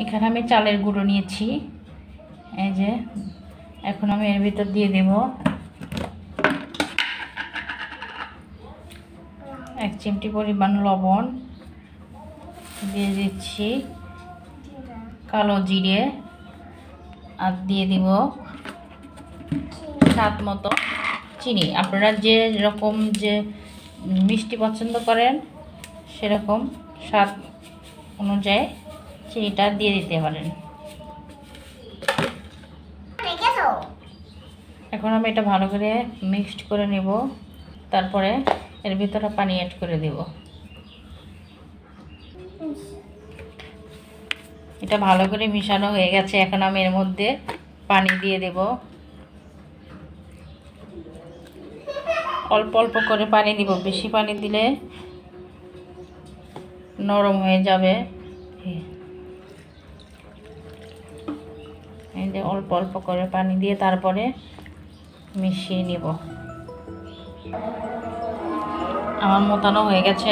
এখানে আমি চালের গুঁড়ো নিয়েছি। এই যে, এখন আমি এর ভিতর দিয়ে দেব এক চিমটি পরিমাণ লবণ দিয়ে দিচ্ছি, কালো জিরে, আর দিয়ে দিব স্বাদ মতো চিনি। আপনারা যে রকম যে মিষ্টি পছন্দ করেন, সেরকম স্বাদ অনুযায়ী চিনিটা দিয়ে দিতে পারেন। এখন আমি এটা ভালো করে মিক্সড করে নেব। তারপরে এর ভিতরে পানি অ্যাড করে দেব। এটা ভালো করে মিশানো হয়ে গেছে। এখন আমি এর মধ্যে পানি দিয়ে দেব। অল্প অল্প করে পানি দিব। বেশি পানি দিলে নরম হয়ে যাবে এই যে অল্প অল্প করে পানি দিয়ে তারপরে মিশিয়ে নিব। আমার মোতানো হয়ে গেছে।